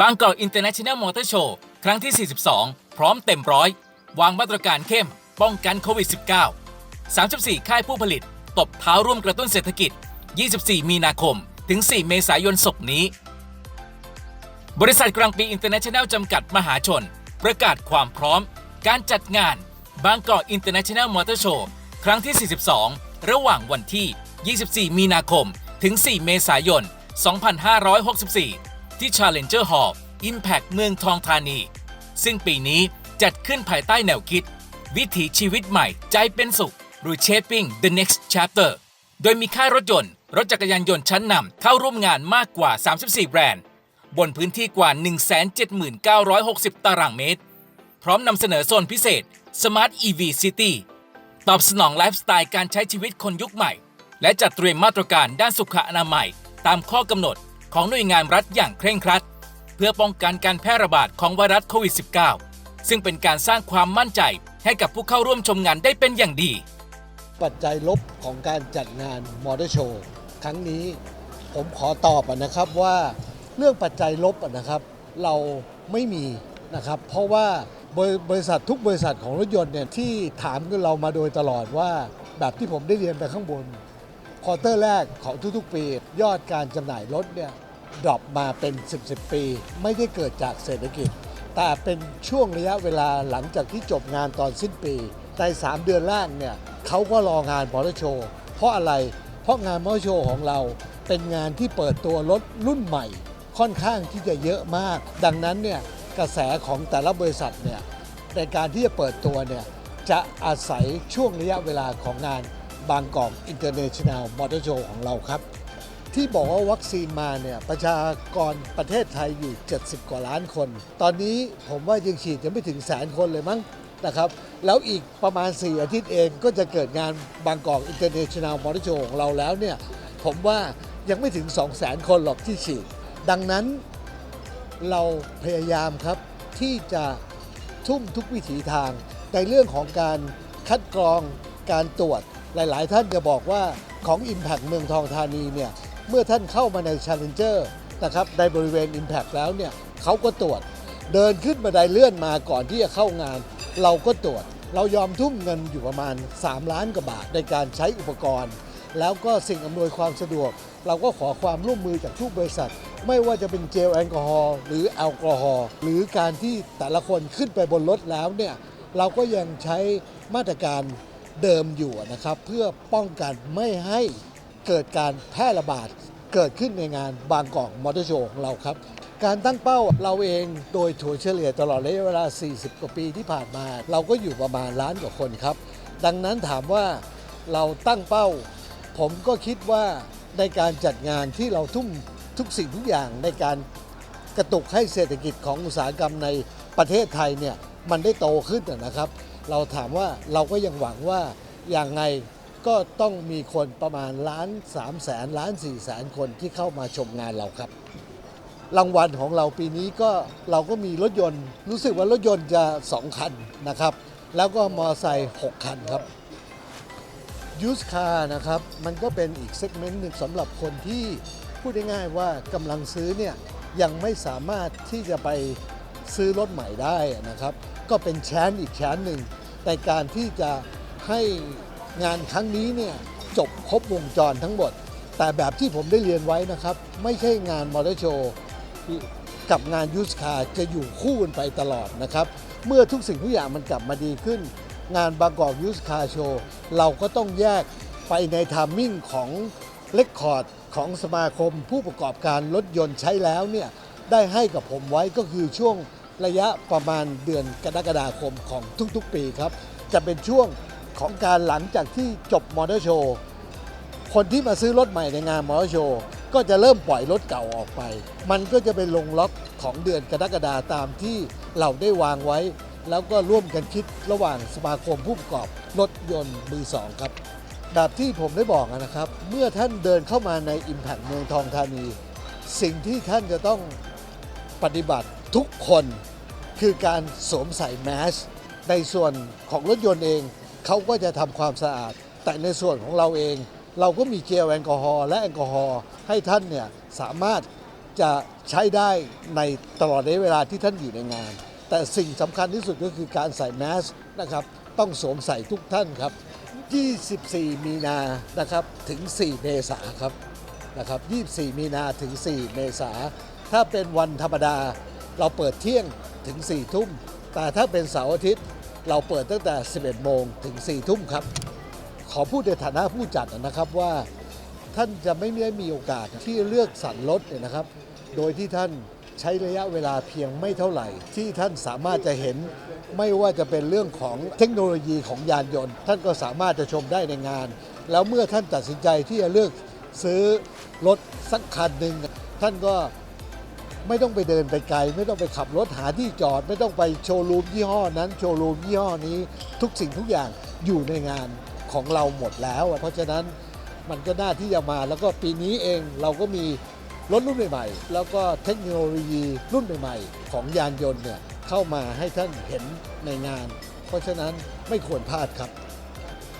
บางกอกอินเตอร์เนชั่นแนลมอเตอร์โชว์ครั้งที่ 42 พร้อมเต็มร้อย วางมาตรการเข้ม ป้องกันโควิด -19 34 ค่ายผู้ผลิต ตบเท้าร่วมกระตุ้นเศรษฐกิจ 24 มีนาคม ถึง 4 เมษายนศกนี้ บริษัทกลางปีอินเตอร์เนชั่นแนลจำกัดมหาชน ประกาศความพร้อม การจัดงานบางกอกอินเตอร์เนชั่นแนลมอเตอร์โชว์ครั้งที่ 42 ระหว่างวันที่ 24 มีนาคม ถึง 4 เมษายน 2564 ที่ Challenger Hall Impact เมืองทองธานี ซึ่งปีนี้จัดขึ้นภายใต้แนวคิด วิถีชีวิตใหม่ใจเป็นสุข Reshaping the Next Chapter โดยมีค่ายรถยนต์ รถจักรยานยนต์ชั้นนำเข้าร่วมงานมากกว่า 34 แบรนด์ บนพื้นที่กว่า 179,60 ตารางเมตร พร้อมนำเสนอโซนพิเศษ Smart EV City ตอบสนองไลฟ์สไตล์การใช้ชีวิตคนยุคใหม่ และจัดเตรียมมาตรการด้านสุขอนามัย ตามข้อกำหนด ของหน่วยงานรัฐอย่างเคร่งครัด เพื่อป้องกันการแพร่ระบาดของไวรัสโควิด -19 ซึ่งเป็นการสร้างความมั่นใจให้กับผู้เข้าร่วมชมงานได้เป็นอย่างดี ปัจจัยลบของการจัดงานมอเตอร์โชว์ครั้งนี้ผมขอตอบนะครับว่าเรื่องปัจจัยลบนะครับ เราไม่มีนะครับ เพราะว่าบริบริษัททุกบริษัทของรถยนต์เนี่ยที่ถามกันเรามาโดยตลอดว่า แบบที่ผมได้เรียนไปข้างบน ควอเตอร์แรกของทุกๆ ปี ยอดการจำหน่ายรถเนี่ยดรอปมาเป็น 10 10 ปี ไม่ได้เกิดจากเศรษฐกิจ แต่เป็นช่วงระยะเวลาหลังจากที่จบงานตอนสิ้นปีใน3เดือนแรกเนี่ยเขาก็รองานมอเตอร์โชว์เพราะอะไร เพราะงานมอเตอร์โชว์ของเรา เป็นงานที่เปิดตัวรถรุ่นใหม่ ค่อนข้างที่จะเยอะมาก ดังนั้นเนี่ยกระแสของแต่ละบริษัทเนี่ยในการที่จะเปิดตัวเนี่ยจะอาศัยช่วงระยะเวลาของงาน บางกอกอินเตอร์เนชั่นแนลมอเตอร์โชว์ของเราครับ ที่บอกว่าวัคซีนมาเนี่ย ประชากรประเทศไทยอยู่ 70 กว่าล้านคน ตอนนี้ผมว่ายังฉีดยังไม่ถึงแสนคนเลยมั้งนะครับ แล้วอีกประมาณ 4 อาทิตย์เองก็จะเกิดงานบางกอกอินเตอร์เนชั่นแนลมอเตอร์โชว์ของเราแล้วเนี่ย ผมว่ายังไม่ถึง 2 0 0 0 0 0คนหรอกที่ฉีด ดังนั้นเราพยายามครับที่จะทุ่มทุกวิถีทางในเรื่องของการคัดกรองการตรวจ หลาย ๆ ท่านจะบอกว่าของ Impact เมืองทองธานีเนี่ยเมื่อท่านเข้ามาใน Challenger นะครับในบริเวณ Impact แล้วเนี่ยเขาก็ตรวจ เดินขึ้นบันไดเลื่อนมาก่อนที่จะเข้างาน เราก็ตรวจ เรายอมทุ่มเงินอยู่ประมาณ 3 ล้านกว่าบาทในการใช้อุปกรณ์ แล้วก็สิ่งอำนวยความสะดวก เราก็ขอความร่วมมือจากทุกบริษัท ไม่ว่าจะเป็นเจลแอลกอฮอล์หรือแอลกอฮอล์หรือการที่แต่ละคนขึ้นไปบนรถแล้วเนี่ยเราก็ยังใช้มาตรการ เดิมอยู่นะครับ เพื่อป้องกันไม่ให้เกิดการแพร่ระบาดเกิดขึ้นในงานบางกอกมอเตอร์โชว์ของเราครับ การตั้งเป้าเราเองโดยถัวเฉลี่ยตลอดระยะเวลา 40 กว่าปีที่ผ่านมา เราก็อยู่ประมาณล้านกว่าคนครับ ดังนั้นถามว่าเราตั้งเป้า ผมก็คิดว่าในการจัดงานที่เราทุ่มทุกสิ่งทุกอย่างในการกระตุกให้เศรษฐกิจของอุตสาหกรรมในประเทศไทยเนี่ยมันได้โตขึ้นนะครับ เราถามว่าเราก็ยังหวังว่าอย่างไงก็ต้องมีคนประมาณล้าน3แสนล้าน4แสนคนที่เข้ามาชมงานเราครับ รางวัลของเราปีนี้ก็เราก็มีรถยนต์ รู้สึกว่ารถยนต์จะ 2 คันนะครับ แล้วก็มอเตอร์ไซค์6คันครับยูสคาร์นะครับมันก็เป็นอีกเซกเมนต์หนึ่งสำหรับคนที่พูดง่ายๆว่ากำลังซื้อเนี่ยยังไม่สามารถที่จะไปซื้อรถใหม่ได้นะครับ ก็เป็นแชนอีกแชนหนึ่ง ในการที่จะให้งานครั้งนี้เนี่ยจบครบวงจรทั้งหมด แต่แบบที่ผมได้เรียนไว้นะครับ ไม่ใช่งานมอเตอร์โชว์กับงานยูสคาจะอยู่คู่กันไปตลอดนะครับ เมื่อทุกสิ่งทุกอย่างมันกลับมาดีขึ้น งานบางกอกยูสคาโชว์เราก็ต้องแยกไปในทามมิ่งของเลคคอร์ดของสมาคมผู้ประกอบการรถยนต์ใช้แล้วเนี่ยได้ให้กับผมไว้ก็คือช่วง ระยะประมาณเดือนกรกฎาคมของทุกๆปีครับ จะเป็นช่วงของการหลังจากที่จบมอเตอร์โชว์คนที่มาซื้อรถใหม่ในงานมอเตอร์โชว์ก็จะเริ่มปล่อยรถเก่าออกไป มันก็จะเป็นลงล็อกของเดือนกรกฎาตามที่เราได้วางไว้ แล้วก็ร่วมกันคิดระหว่างสมาคมผู้ประกอบรถยนต์มือสองครับแบบที่ผมได้บอกนะครับ เมื่อท่านเดินเข้ามาใน Impact เมืองทองธานี สิ่งที่ท่านจะต้องปฏิบัติ ทุกคนคือการสวมใส่แมสในส่วนของรถยนต์เอง เขาก็จะทำความสะอาด แต่ในส่วนของเราเอง เราก็มีเจลแอลกอฮอล์และแอลกอฮอล์ให้ท่านเนี่ยสามารถจะใช้ได้ในตลอดระยะเวลาที่ท่านอยู่ในงาน แต่สิ่งสำคัญที่สุดก็คือการใส่แมสนะครับ ต้องสวมใส่ทุกท่านครับ 24 มีนานะครับถึง 4 เมษาครับนะครับ 24 มีนาถึง 4 เมษาถ้าเป็นวันธรรมดา เราเปิดเที่ยงถึง 4 ทุ่ม แต่ถ้าเป็นเสาร์อาทิตย์ เราเปิดตั้งแต่ 11 โมงถึง 4 ทุ่มครับ ขอพูดในฐานะผู้จัดนะครับว่าท่านจะไม่ได้มีโอกาสที่เลือกสรรรถเนี่ยนะครับ โดยที่ท่านใช้ระยะเวลาเพียงไม่เท่าไหร่ ที่ท่านสามารถจะเห็นไม่ว่าจะเป็นเรื่องของเทคโนโลยีของยานยนต์ ท่านก็สามารถจะชมได้ในงาน แล้วเมื่อท่านตัดสินใจที่จะเลือกซื้อรถสักคันหนึ่งท่านก็ ไม่ต้องไปเดินไปไกล ไม่ต้องไปขับรถหาที่จอด ไม่ต้องไปโชว์รูมยี่ห้อนั้นโชว์รูมยี่ห้อนี้ ทุกสิ่งทุกอย่างอยู่ในงานของเราหมดแล้ว เพราะฉะนั้นมันก็น่าที่จะมาแล้วก็ปีนี้เองเราก็มีรถรุ่นใหม่ๆ แล้วก็เทคโนโลยีรุ่นใหม่ๆ ของยานยนต์เนี่ยเข้ามาให้ท่านเห็นในงาน เพราะฉะนั้นไม่ควรพลาดครับ